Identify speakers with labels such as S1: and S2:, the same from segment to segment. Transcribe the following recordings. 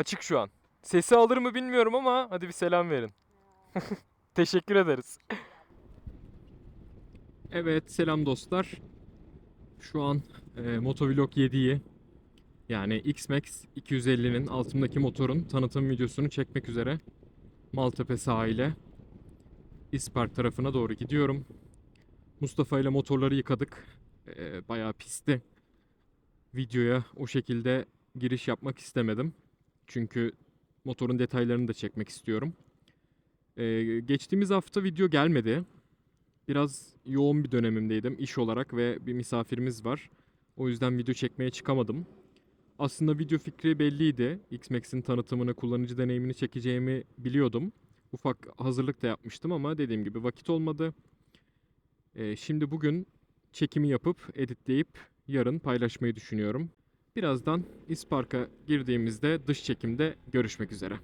S1: Açık şu an. Sesi alır mı bilmiyorum ama hadi bir selam verin. Teşekkür ederiz. Evet selam dostlar. Şu an e, Motovlog 7'yi yani X-Max 250'nin altındaki motorun tanıtım videosunu çekmek üzere Maltepe sahile İspark tarafına doğru gidiyorum. Mustafa ile motorları yıkadık. E, bayağı pisti. Videoya o şekilde giriş yapmak istemedim. Çünkü motorun detaylarını da çekmek istiyorum. Ee, geçtiğimiz hafta video gelmedi. Biraz yoğun bir dönemimdeydim iş olarak ve bir misafirimiz var. O yüzden video çekmeye çıkamadım. Aslında video fikri belliydi. X-Max'in tanıtımını, kullanıcı deneyimini çekeceğimi biliyordum. Ufak hazırlık da yapmıştım ama dediğim gibi vakit olmadı. Ee, şimdi bugün çekimi yapıp editleyip yarın paylaşmayı düşünüyorum. Birazdan İspark'a girdiğimizde dış çekimde görüşmek üzere.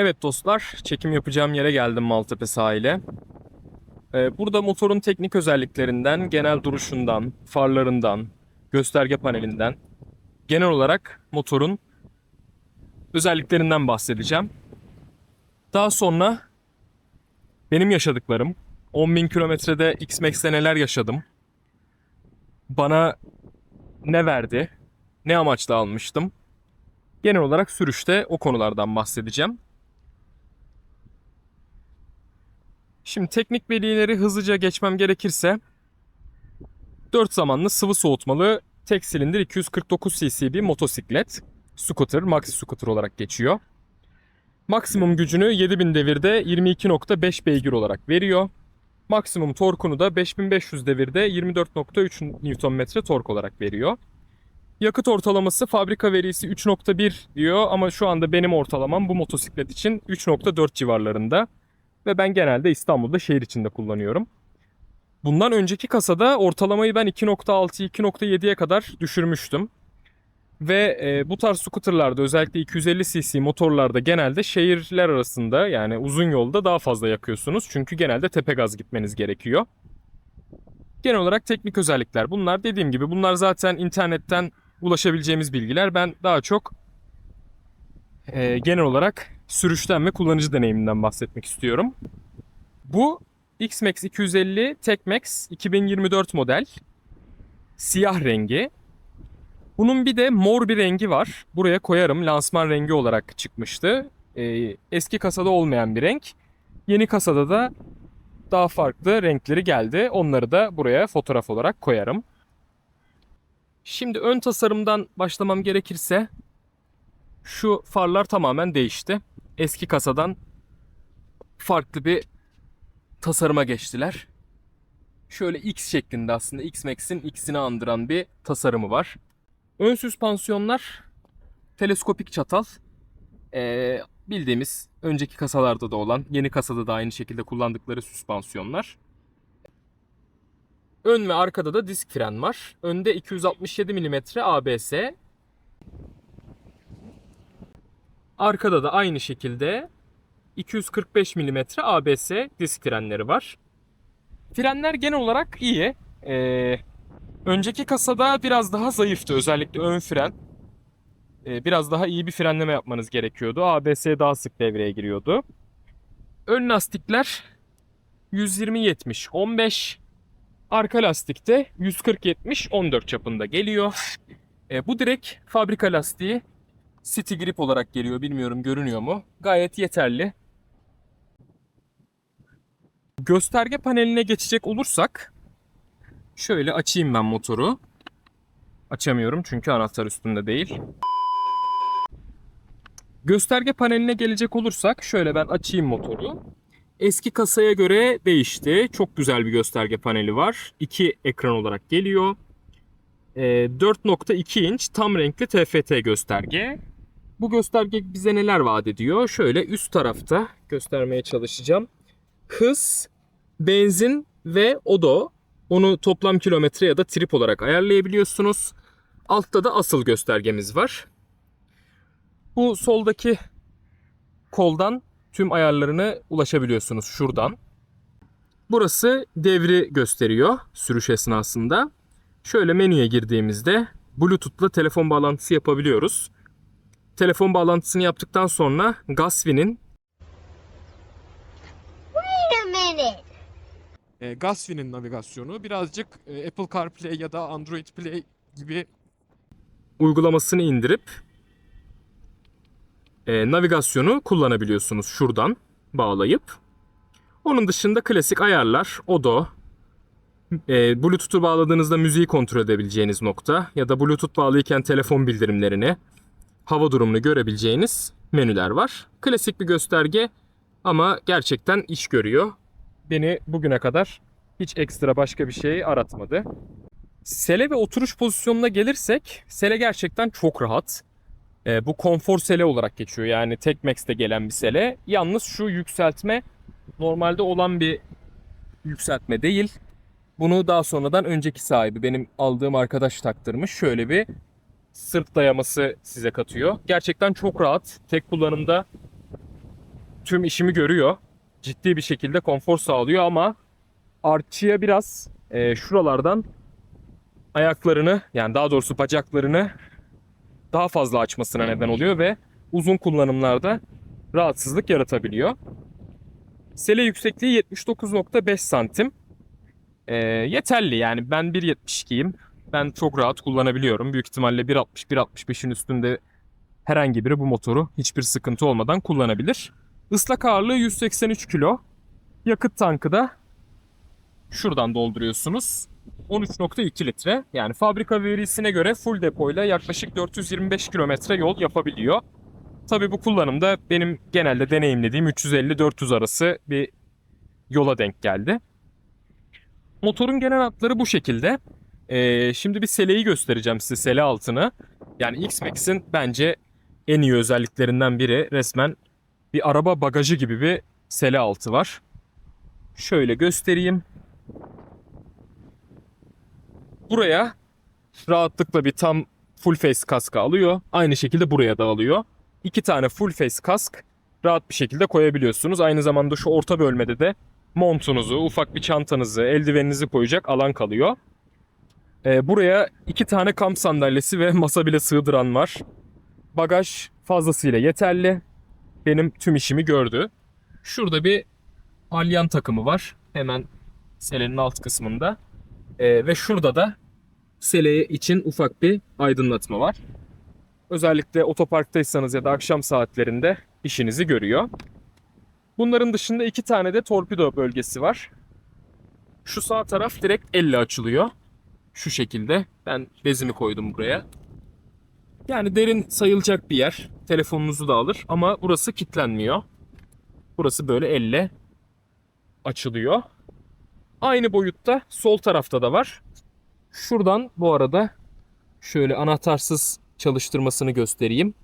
S1: Evet dostlar, çekim yapacağım yere geldim Maltepe sahile. Ee, burada motorun teknik özelliklerinden, genel duruşundan, farlarından, gösterge panelinden, genel olarak motorun özelliklerinden bahsedeceğim. Daha sonra benim yaşadıklarım, 10.000 kilometrede X-Max'te neler yaşadım, bana ne verdi, ne amaçla almıştım, genel olarak sürüşte o konulardan bahsedeceğim. Şimdi teknik bilgileri hızlıca geçmem gerekirse 4 zamanlı sıvı soğutmalı tek silindir 249 cc bir motosiklet. Scooter, maxi scooter olarak geçiyor. Maksimum gücünü 7000 devirde 22.5 beygir olarak veriyor. Maksimum torkunu da 5500 devirde 24.3 Nm tork olarak veriyor. Yakıt ortalaması fabrika verisi 3.1 diyor ama şu anda benim ortalamam bu motosiklet için 3.4 civarlarında ve ben genelde İstanbul'da şehir içinde kullanıyorum. Bundan önceki kasada ortalamayı ben 2.6-2.7'ye kadar düşürmüştüm. Ve e, bu tarz scooterlarda özellikle 250 cc motorlarda genelde şehirler arasında yani uzun yolda daha fazla yakıyorsunuz. Çünkü genelde tepe gaz gitmeniz gerekiyor. Genel olarak teknik özellikler bunlar. Dediğim gibi bunlar zaten internetten ulaşabileceğimiz bilgiler. Ben daha çok e, genel olarak sürüşten ve kullanıcı deneyiminden bahsetmek istiyorum. Bu X-Max 250 Tech-Max 2024 model. Siyah rengi. Bunun bir de mor bir rengi var. Buraya koyarım. Lansman rengi olarak çıkmıştı. Ee, eski kasada olmayan bir renk. Yeni kasada da daha farklı renkleri geldi. Onları da buraya fotoğraf olarak koyarım. Şimdi ön tasarımdan başlamam gerekirse şu farlar tamamen değişti. Eski kasadan farklı bir tasarıma geçtiler. Şöyle X şeklinde aslında X-Max'in X'ini andıran bir tasarımı var. Ön süspansiyonlar teleskopik çatal. Ee, bildiğimiz önceki kasalarda da olan, yeni kasada da aynı şekilde kullandıkları süspansiyonlar. Ön ve arkada da disk fren var. Önde 267 mm ABS, Arkada da aynı şekilde 245 mm ABS disk frenleri var. Frenler genel olarak iyi. Ee, önceki kasada biraz daha zayıftı özellikle ön fren. Ee, biraz daha iyi bir frenleme yapmanız gerekiyordu. ABS daha sık devreye giriyordu. Ön lastikler 120-70 15. Arka lastikte 140-70 14 çapında geliyor. Ee, bu direkt fabrika lastiği City Grip olarak geliyor. Bilmiyorum görünüyor mu? Gayet yeterli. Gösterge paneline geçecek olursak şöyle açayım ben motoru. Açamıyorum çünkü anahtar üstünde değil. Gösterge paneline gelecek olursak şöyle ben açayım motoru. Eski kasaya göre değişti. Çok güzel bir gösterge paneli var. İki ekran olarak geliyor. Ee, 4.2 inç tam renkli TFT gösterge. Bu gösterge bize neler vaat ediyor? Şöyle üst tarafta göstermeye çalışacağım. Hız, benzin ve odo. Onu toplam kilometre ya da trip olarak ayarlayabiliyorsunuz. Altta da asıl göstergemiz var. Bu soldaki koldan tüm ayarlarını ulaşabiliyorsunuz şuradan. Burası devri gösteriyor sürüş esnasında. Şöyle menüye girdiğimizde Bluetooth'la telefon bağlantısı yapabiliyoruz. Telefon bağlantısını yaptıktan sonra Gasvi'nin
S2: Wait a minute.
S1: e, Gasvi'nin navigasyonu birazcık e, Apple CarPlay ya da Android Play gibi uygulamasını indirip e, navigasyonu kullanabiliyorsunuz şuradan bağlayıp. Onun dışında klasik ayarlar, odo, e, Bluetooth'u bağladığınızda müziği kontrol edebileceğiniz nokta ya da Bluetooth bağlıyken telefon bildirimlerini, hava durumunu görebileceğiniz menüler var. Klasik bir gösterge ama gerçekten iş görüyor. Beni bugüne kadar hiç ekstra başka bir şey aratmadı. Sele ve oturuş pozisyonuna gelirsek, sele gerçekten çok rahat. E, bu konfor sele olarak geçiyor. Yani Tekmex'te gelen bir sele. Yalnız şu yükseltme normalde olan bir yükseltme değil. Bunu daha sonradan önceki sahibi benim aldığım arkadaş taktırmış. Şöyle bir sırt dayaması size katıyor. Gerçekten çok rahat. Tek kullanımda tüm işimi görüyor. Ciddi bir şekilde konfor sağlıyor ama artçıya biraz e, şuralardan ayaklarını yani daha doğrusu bacaklarını daha fazla açmasına neden oluyor ve uzun kullanımlarda rahatsızlık yaratabiliyor. Sele yüksekliği 79.5 santim. Ee, yeterli yani ben 1.72'yim. Ben çok rahat kullanabiliyorum. Büyük ihtimalle 1.60-1.65'in üstünde herhangi biri bu motoru hiçbir sıkıntı olmadan kullanabilir. Islak ağırlığı 183 kilo. Yakıt tankı da şuradan dolduruyorsunuz. 13.2 litre. Yani fabrika verisine göre full depoyla yaklaşık 425 kilometre yol yapabiliyor. Tabii bu kullanımda benim genelde deneyimlediğim 350-400 arası bir yola denk geldi. Motorun genel hatları bu şekilde. Ee, şimdi bir seleyi göstereceğim size sele altını. Yani X-Max'in bence en iyi özelliklerinden biri resmen bir araba bagajı gibi bir sele altı var. Şöyle göstereyim. Buraya rahatlıkla bir tam full face kaskı alıyor. Aynı şekilde buraya da alıyor. İki tane full face kask rahat bir şekilde koyabiliyorsunuz. Aynı zamanda şu orta bölmede de montunuzu, ufak bir çantanızı, eldiveninizi koyacak alan kalıyor. Ee, buraya iki tane kamp sandalyesi ve masa bile sığdıran var. Bagaj fazlasıyla yeterli. Benim tüm işimi gördü. Şurada bir alyan takımı var. Hemen selenin alt kısmında. Ee, ve şurada da sele için ufak bir aydınlatma var. Özellikle otoparktaysanız ya da akşam saatlerinde işinizi görüyor. Bunların dışında iki tane de torpido bölgesi var. Şu sağ taraf direkt elle açılıyor. Şu şekilde. Ben bezimi koydum buraya. Yani derin sayılacak bir yer. Telefonunuzu da alır ama burası kilitlenmiyor. Burası böyle elle açılıyor. Aynı boyutta sol tarafta da var. Şuradan bu arada şöyle anahtarsız çalıştırmasını göstereyim.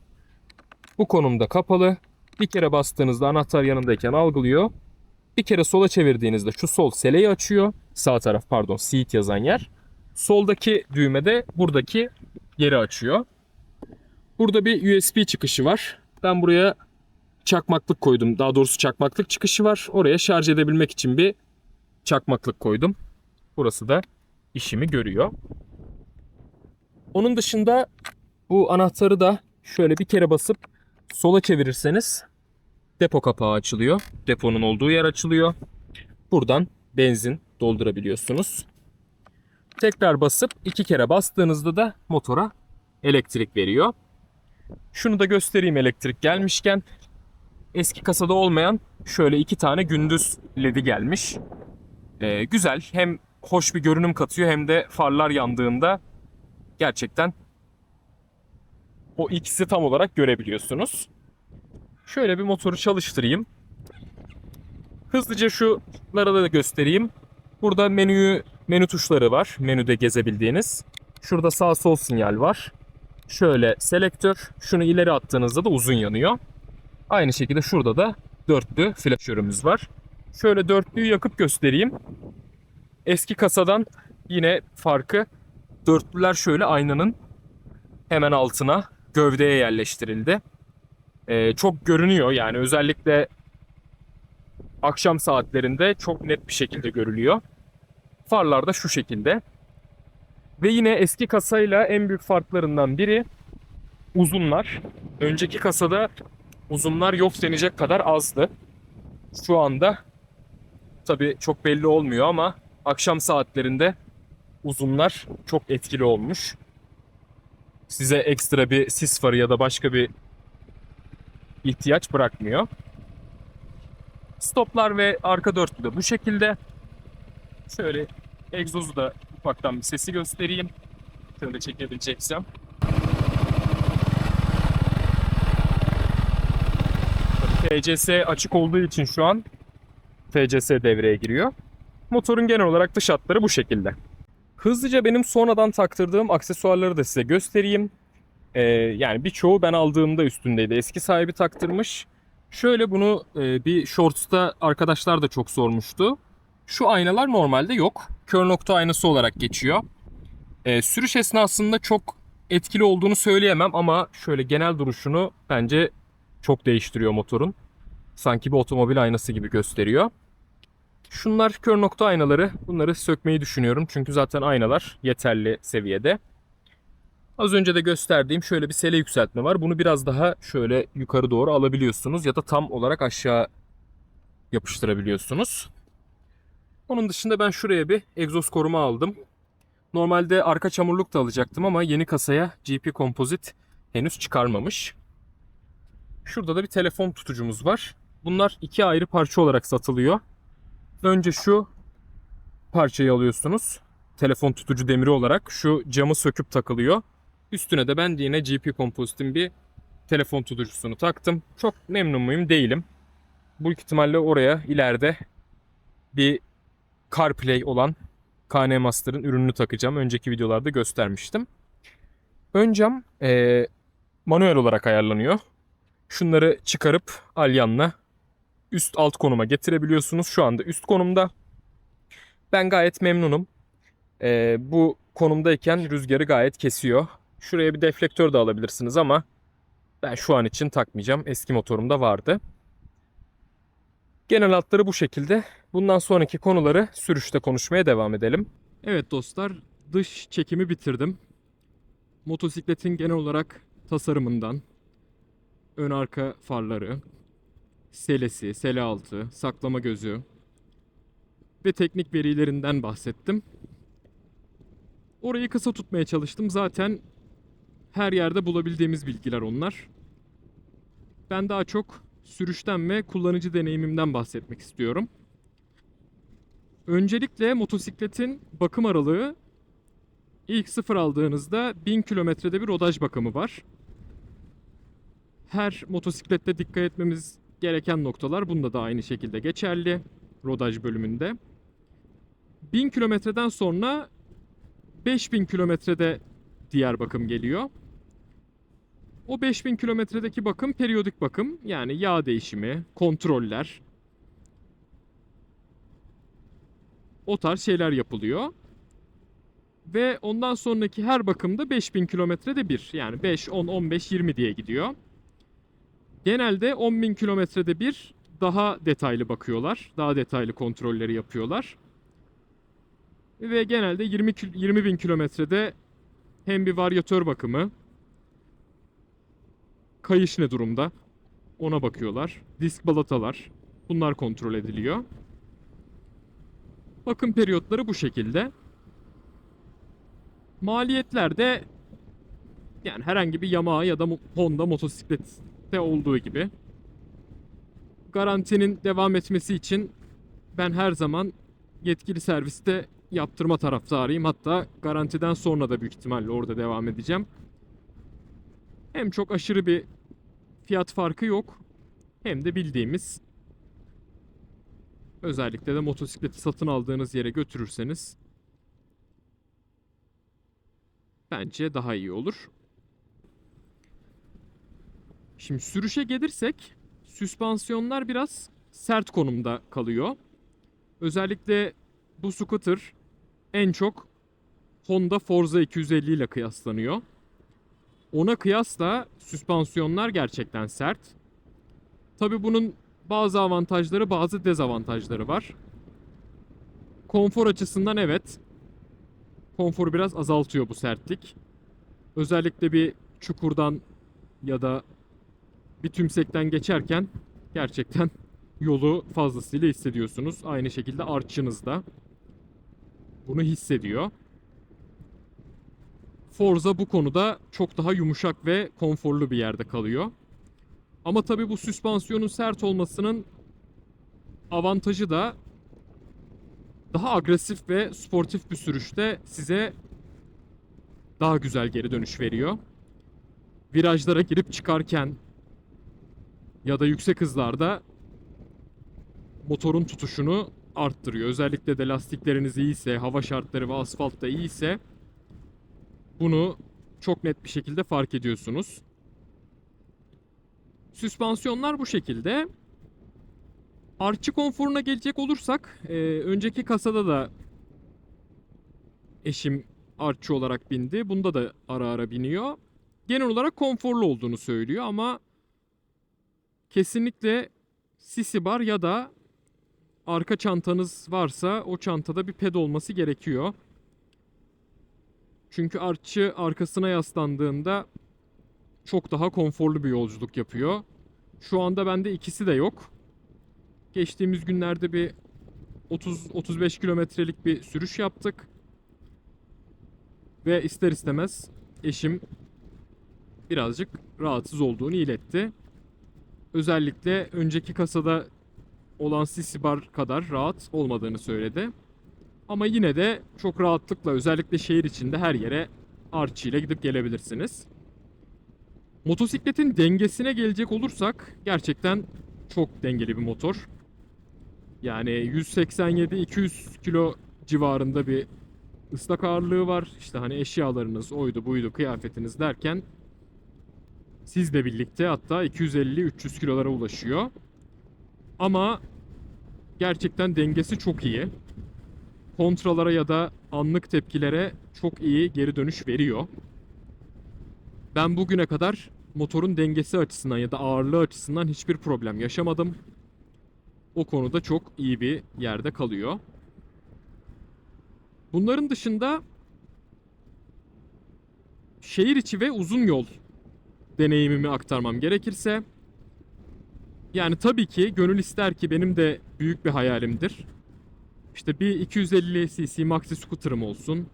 S1: Bu konumda kapalı. Bir kere bastığınızda anahtar yanındayken algılıyor. Bir kere sola çevirdiğinizde şu sol seleyi açıyor. Sağ taraf pardon seat yazan yer. Soldaki düğme de buradaki yeri açıyor. Burada bir USB çıkışı var. Ben buraya çakmaklık koydum. Daha doğrusu çakmaklık çıkışı var. Oraya şarj edebilmek için bir çakmaklık koydum. Burası da işimi görüyor. Onun dışında bu anahtarı da şöyle bir kere basıp sola çevirirseniz depo kapağı açılıyor. Deponun olduğu yer açılıyor. Buradan benzin doldurabiliyorsunuz. Tekrar basıp iki kere bastığınızda da motora elektrik veriyor. Şunu da göstereyim elektrik gelmişken. Eski kasada olmayan şöyle iki tane gündüz ledi gelmiş. Ee, güzel. Hem hoş bir görünüm katıyor hem de farlar yandığında gerçekten o ikisi tam olarak görebiliyorsunuz. Şöyle bir motoru çalıştırayım. Hızlıca şuları da göstereyim. Burada menüyü, menü tuşları var. Menüde gezebildiğiniz. Şurada sağ sol sinyal var. Şöyle selektör. Şunu ileri attığınızda da uzun yanıyor. Aynı şekilde şurada da dörtlü flaşörümüz var. Şöyle dörtlüyü yakıp göstereyim. Eski kasadan yine farkı dörtlüler şöyle aynanın hemen altına gövdeye yerleştirildi. Ee, çok görünüyor yani özellikle akşam saatlerinde çok net bir şekilde görülüyor. Farlar da şu şekilde. Ve yine eski kasayla en büyük farklarından biri uzunlar. Önceki kasada uzunlar yok denecek kadar azdı. Şu anda tabi çok belli olmuyor ama akşam saatlerinde uzunlar çok etkili olmuş. Size ekstra bir sis farı ya da başka bir ihtiyaç bırakmıyor. Stoplar ve arka dörtlü de bu şekilde. Şöyle egzozu da ufaktan bir sesi göstereyim. Şöyle çekebileceksem. TCS açık olduğu için şu an TCS devreye giriyor. Motorun genel olarak dış hatları bu şekilde. Hızlıca benim sonradan taktırdığım aksesuarları da size göstereyim. Ee, yani birçoğu ben aldığımda üstündeydi. Eski sahibi taktırmış. Şöyle bunu e, bir shorts'ta arkadaşlar da çok sormuştu. Şu aynalar normalde yok. Kör nokta aynası olarak geçiyor. Ee, sürüş esnasında çok etkili olduğunu söyleyemem ama şöyle genel duruşunu bence çok değiştiriyor motorun. Sanki bir otomobil aynası gibi gösteriyor. Şunlar kör nokta aynaları. Bunları sökmeyi düşünüyorum. Çünkü zaten aynalar yeterli seviyede. Az önce de gösterdiğim şöyle bir sele yükseltme var. Bunu biraz daha şöyle yukarı doğru alabiliyorsunuz ya da tam olarak aşağı yapıştırabiliyorsunuz. Onun dışında ben şuraya bir egzoz koruma aldım. Normalde arka çamurluk da alacaktım ama yeni kasaya GP Composite henüz çıkarmamış. Şurada da bir telefon tutucumuz var. Bunlar iki ayrı parça olarak satılıyor. Önce şu parçayı alıyorsunuz. Telefon tutucu demiri olarak. Şu camı söküp takılıyor. Üstüne de ben de yine GP Composite'in bir telefon tutucusunu taktım. Çok memnun muyum? Değilim. Bu ihtimalle oraya ileride bir CarPlay olan KN Master'ın ürününü takacağım. Önceki videolarda göstermiştim. Ön cam eee, manuel olarak ayarlanıyor. Şunları çıkarıp alyanla üst alt konuma getirebiliyorsunuz. Şu anda üst konumda. Ben gayet memnunum. Ee, bu konumdayken rüzgarı gayet kesiyor. Şuraya bir deflektör de alabilirsiniz ama ben şu an için takmayacağım. Eski motorumda vardı. Genel hatları bu şekilde. Bundan sonraki konuları sürüşte konuşmaya devam edelim. Evet dostlar, dış çekimi bitirdim. Motosikletin genel olarak tasarımından, ön arka farları, selesi, sele altı, saklama gözü ve teknik verilerinden bahsettim. Orayı kısa tutmaya çalıştım. Zaten her yerde bulabildiğimiz bilgiler onlar. Ben daha çok sürüşten ve kullanıcı deneyimimden bahsetmek istiyorum. Öncelikle motosikletin bakım aralığı ilk sıfır aldığınızda 1000 kilometrede bir rodaj bakımı var. Her motosiklette dikkat etmemiz gereken noktalar bunda da aynı şekilde geçerli rodaj bölümünde. 1000 kilometreden sonra 5000 kilometrede diğer bakım geliyor. O 5000 kilometredeki bakım periyodik bakım yani yağ değişimi, kontroller o tarz şeyler yapılıyor. Ve ondan sonraki her bakımda 5000 kilometrede bir yani 5, 10, 15, 20 diye gidiyor. Genelde 10.000 kilometrede bir daha detaylı bakıyorlar. Daha detaylı kontrolleri yapıyorlar. Ve genelde 20 20 bin kilometrede hem bir varyatör bakımı, kayış ne durumda ona bakıyorlar. Disk balatalar bunlar kontrol ediliyor. Bakım periyotları bu şekilde. Maliyetler de yani herhangi bir Yamaha ya da Honda motosiklette olduğu gibi. Garantinin devam etmesi için ben her zaman yetkili serviste yaptırma taraftarıyım. Hatta garantiden sonra da büyük ihtimalle orada devam edeceğim. Hem çok aşırı bir fiyat farkı yok. hem de bildiğimiz özellikle de motosikleti satın aldığınız yere götürürseniz bence daha iyi olur. Şimdi sürüşe gelirsek süspansiyonlar biraz sert konumda kalıyor. Özellikle bu scooter en çok Honda Forza 250 ile kıyaslanıyor. Ona kıyasla süspansiyonlar gerçekten sert. Tabi bunun bazı avantajları bazı dezavantajları var. Konfor açısından evet. Konforu biraz azaltıyor bu sertlik. Özellikle bir çukurdan ya da bir tümsekten geçerken gerçekten yolu fazlasıyla hissediyorsunuz. Aynı şekilde artçınız da bunu hissediyor. Forza bu konuda çok daha yumuşak ve konforlu bir yerde kalıyor. Ama tabii bu süspansiyonun sert olmasının avantajı da daha agresif ve sportif bir sürüşte size daha güzel geri dönüş veriyor. Virajlara girip çıkarken ya da yüksek hızlarda motorun tutuşunu arttırıyor. Özellikle de lastikleriniz iyiyse, hava şartları ve asfalt da iyiyse bunu çok net bir şekilde fark ediyorsunuz. Süspansiyonlar bu şekilde. Artçı konforuna gelecek olursak, e, önceki kasada da eşim artçı olarak bindi. Bunda da ara ara biniyor. Genel olarak konforlu olduğunu söylüyor ama kesinlikle sisi bar ya da arka çantanız varsa o çantada bir ped olması gerekiyor. Çünkü artçı arkasına yaslandığında çok daha konforlu bir yolculuk yapıyor. Şu anda bende ikisi de yok. Geçtiğimiz günlerde bir 30-35 kilometrelik bir sürüş yaptık. Ve ister istemez eşim birazcık rahatsız olduğunu iletti. Özellikle önceki kasada olan sisi bar kadar rahat olmadığını söyledi. Ama yine de çok rahatlıkla özellikle şehir içinde her yere Archie ile gidip gelebilirsiniz. Motosikletin dengesine gelecek olursak gerçekten çok dengeli bir motor. Yani 187-200 kilo civarında bir ıslak ağırlığı var. İşte hani eşyalarınız, oydu buydu, kıyafetiniz derken sizle birlikte hatta 250-300 kilolara ulaşıyor. Ama gerçekten dengesi çok iyi. Kontralara ya da anlık tepkilere çok iyi geri dönüş veriyor. Ben bugüne kadar motorun dengesi açısından ya da ağırlığı açısından hiçbir problem yaşamadım. O konuda çok iyi bir yerde kalıyor. Bunların dışında şehir içi ve uzun yol deneyimimi aktarmam gerekirse yani tabii ki gönül ister ki benim de büyük bir hayalimdir. İşte bir 250 cc maxi scooter'ım olsun.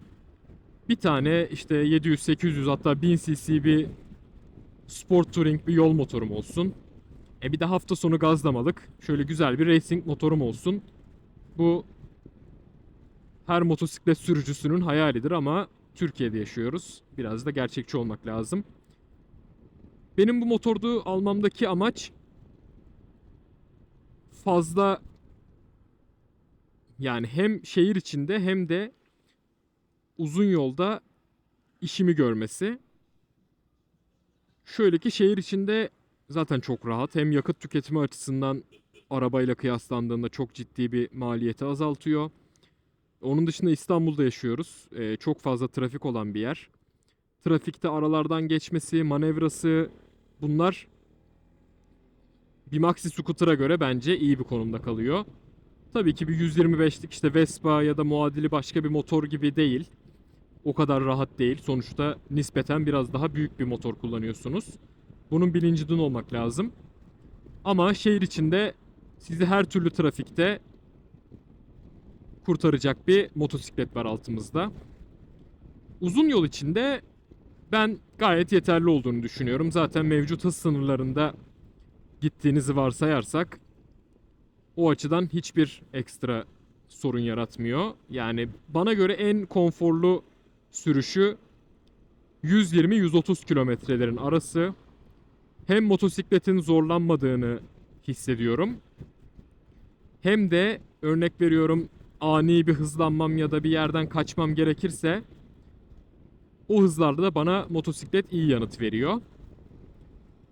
S1: Bir tane işte 700 800 hatta 1000 cc bir sport touring bir yol motorum olsun. E bir de hafta sonu gazlamalık şöyle güzel bir racing motorum olsun. Bu her motosiklet sürücüsünün hayalidir ama Türkiye'de yaşıyoruz. Biraz da gerçekçi olmak lazım. Benim bu motordu almamdaki amaç fazla yani hem şehir içinde hem de uzun yolda işimi görmesi. Şöyle ki şehir içinde zaten çok rahat. Hem yakıt tüketimi açısından arabayla kıyaslandığında çok ciddi bir maliyeti azaltıyor. Onun dışında İstanbul'da yaşıyoruz. Ee, çok fazla trafik olan bir yer. Trafikte aralardan geçmesi, manevrası bunlar bir maxi scooter'a göre bence iyi bir konumda kalıyor. Tabii ki bir 125'lik işte Vespa ya da muadili başka bir motor gibi değil. O kadar rahat değil. Sonuçta nispeten biraz daha büyük bir motor kullanıyorsunuz. Bunun bilincinde olmak lazım. Ama şehir içinde sizi her türlü trafikte kurtaracak bir motosiklet var altımızda. Uzun yol içinde ben gayet yeterli olduğunu düşünüyorum. Zaten mevcut hız sınırlarında gittiğinizi varsayarsak o açıdan hiçbir ekstra sorun yaratmıyor. Yani bana göre en konforlu sürüşü 120-130 kilometrelerin arası. Hem motosikletin zorlanmadığını hissediyorum. Hem de örnek veriyorum ani bir hızlanmam ya da bir yerden kaçmam gerekirse o hızlarda da bana motosiklet iyi yanıt veriyor.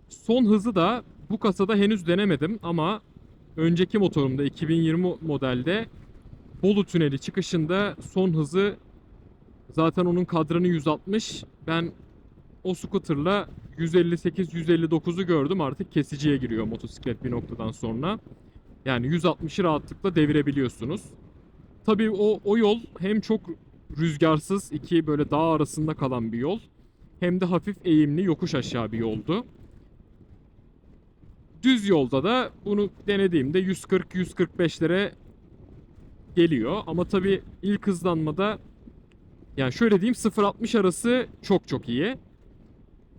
S1: Son hızı da bu kasada henüz denemedim ama önceki motorumda 2020 modelde Bolu Tüneli çıkışında son hızı zaten onun kadranı 160. Ben o scooter'la 158-159'u gördüm artık kesiciye giriyor motosiklet bir noktadan sonra. Yani 160'ı rahatlıkla devirebiliyorsunuz. Tabii o, o yol hem çok rüzgarsız iki böyle dağ arasında kalan bir yol hem de hafif eğimli yokuş aşağı bir yoldu. Düz yolda da bunu denediğimde 140-145'lere geliyor. Ama tabii ilk hızlanmada yani şöyle diyeyim 0-60 arası çok çok iyi.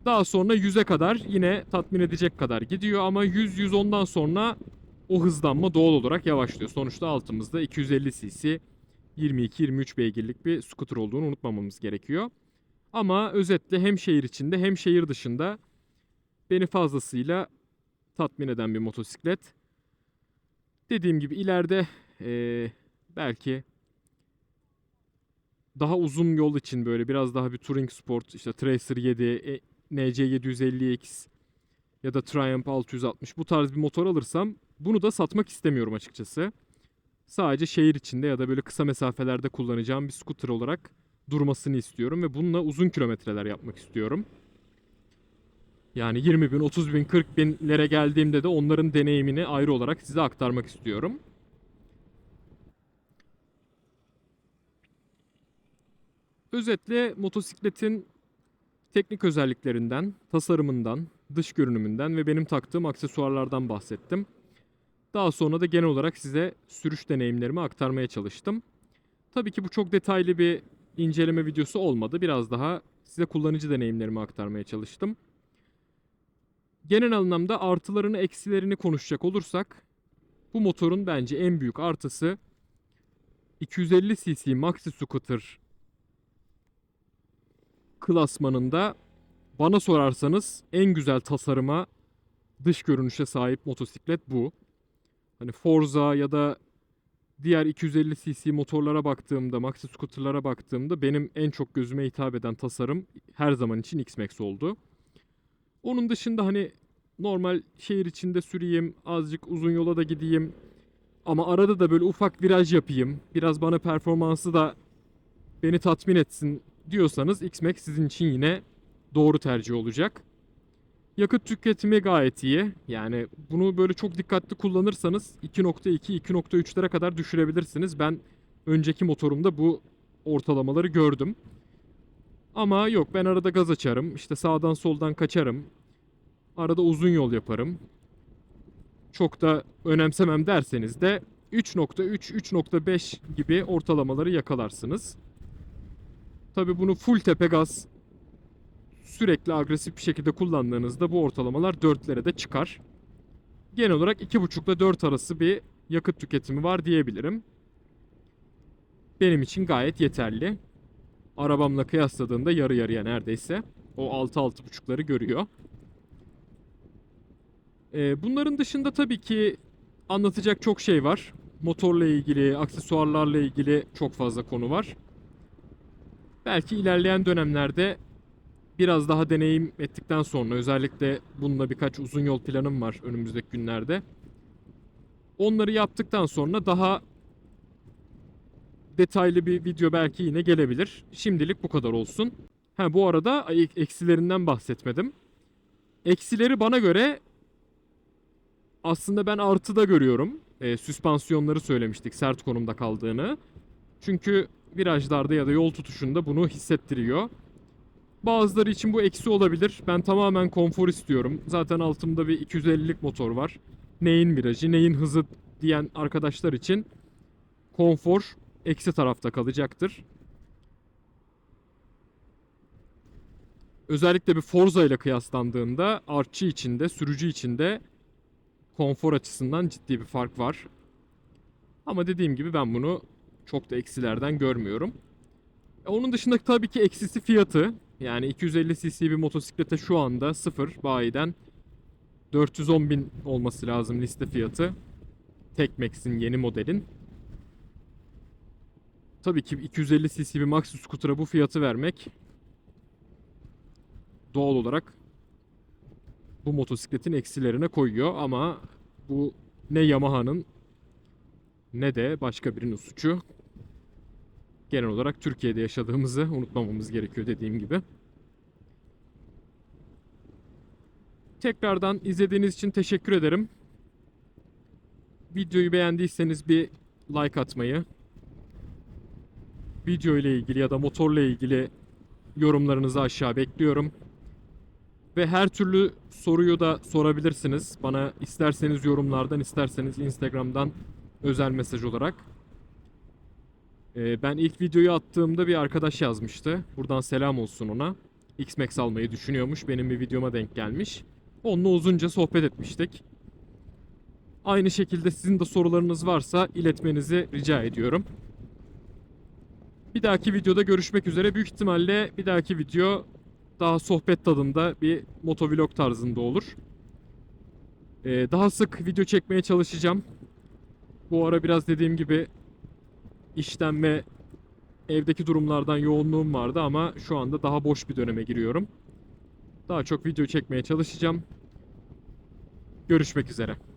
S1: Daha sonra 100'e kadar yine tatmin edecek kadar gidiyor ama 100-110'dan sonra o hızlanma doğal olarak yavaşlıyor. Sonuçta altımızda 250 cc 22-23 beygirlik bir scooter olduğunu unutmamamız gerekiyor. Ama özetle hem şehir içinde hem şehir dışında beni fazlasıyla tatmin eden bir motosiklet. Dediğim gibi ileride eee, belki daha uzun yol için böyle biraz daha bir touring sport işte Tracer 7, e, NC 750X ya da Triumph 660 bu tarz bir motor alırsam bunu da satmak istemiyorum açıkçası. Sadece şehir içinde ya da böyle kısa mesafelerde kullanacağım bir scooter olarak durmasını istiyorum ve bununla uzun kilometreler yapmak istiyorum. Yani 20 bin, 30 bin, 40 binlere geldiğimde de onların deneyimini ayrı olarak size aktarmak istiyorum. Özetle motosikletin teknik özelliklerinden, tasarımından, dış görünümünden ve benim taktığım aksesuarlardan bahsettim. Daha sonra da genel olarak size sürüş deneyimlerimi aktarmaya çalıştım. Tabii ki bu çok detaylı bir inceleme videosu olmadı. Biraz daha size kullanıcı deneyimlerimi aktarmaya çalıştım. Genel anlamda artılarını eksilerini konuşacak olursak bu motorun bence en büyük artısı 250 cc maxi scooter klasmanında bana sorarsanız en güzel tasarıma dış görünüşe sahip motosiklet bu. Hani Forza ya da diğer 250 cc motorlara baktığımda, maxi scooterlara baktığımda benim en çok gözüme hitap eden tasarım her zaman için X-Max oldu. Onun dışında hani normal şehir içinde süreyim, azıcık uzun yola da gideyim. Ama arada da böyle ufak viraj yapayım. Biraz bana performansı da beni tatmin etsin diyorsanız X-Max sizin için yine doğru tercih olacak. Yakıt tüketimi gayet iyi. Yani bunu böyle çok dikkatli kullanırsanız 2.2-2.3'lere kadar düşürebilirsiniz. Ben önceki motorumda bu ortalamaları gördüm. Ama yok ben arada gaz açarım. işte sağdan soldan kaçarım. Arada uzun yol yaparım. Çok da önemsemem derseniz de 3.3-3.5 gibi ortalamaları yakalarsınız. Tabi bunu full tepe gaz sürekli agresif bir şekilde kullandığınızda bu ortalamalar 4'lere de çıkar. Genel olarak 2.5 ile 4 arası bir yakıt tüketimi var diyebilirim. Benim için gayet yeterli. Arabamla kıyasladığımda yarı yarıya neredeyse. O 6-6.5'ları görüyor. Ee, bunların dışında tabii ki anlatacak çok şey var. Motorla ilgili, aksesuarlarla ilgili çok fazla konu var. Belki ilerleyen dönemlerde biraz daha deneyim ettikten sonra özellikle bununla birkaç uzun yol planım var önümüzdeki günlerde. Onları yaptıktan sonra daha detaylı bir video belki yine gelebilir. Şimdilik bu kadar olsun. Ha bu arada eksilerinden bahsetmedim. Eksileri bana göre aslında ben artıda görüyorum. E, süspansiyonları söylemiştik sert konumda kaldığını. Çünkü virajlarda ya da yol tutuşunda bunu hissettiriyor. Bazıları için bu eksi olabilir. Ben tamamen konfor istiyorum. Zaten altımda bir 250'lik motor var. Neyin virajı, neyin hızı diyen arkadaşlar için konfor eksi tarafta kalacaktır. Özellikle bir Forza ile kıyaslandığında artçı içinde, sürücü içinde konfor açısından ciddi bir fark var. Ama dediğim gibi ben bunu çok da eksilerden görmüyorum. E, onun dışında tabii ki eksisi fiyatı. Yani 250 cc bir motosiklete şu anda sıfır bayiden 410 bin olması lazım liste fiyatı. Tekmex'in yeni modelin. Tabii ki 250 cc bir maxi scooter'a bu fiyatı vermek doğal olarak bu motosikletin eksilerine koyuyor ama bu ne Yamaha'nın ne de başka birinin suçu. Genel olarak Türkiye'de yaşadığımızı unutmamamız gerekiyor dediğim gibi. Tekrardan izlediğiniz için teşekkür ederim. Videoyu beğendiyseniz bir like atmayı, video ile ilgili ya da motorla ilgili yorumlarınızı aşağı bekliyorum. Ve her türlü soruyu da sorabilirsiniz. Bana isterseniz yorumlardan, isterseniz Instagram'dan özel mesaj olarak. Ee, ben ilk videoyu attığımda bir arkadaş yazmıştı. Buradan selam olsun ona. X-Max almayı düşünüyormuş. Benim bir videoma denk gelmiş. Onunla uzunca sohbet etmiştik. Aynı şekilde sizin de sorularınız varsa iletmenizi rica ediyorum. Bir dahaki videoda görüşmek üzere. Büyük ihtimalle bir dahaki video daha sohbet tadında bir motovlog tarzında olur. Ee, daha sık video çekmeye çalışacağım. Bu ara biraz dediğim gibi işten ve evdeki durumlardan yoğunluğum vardı ama şu anda daha boş bir döneme giriyorum. Daha çok video çekmeye çalışacağım. Görüşmek üzere.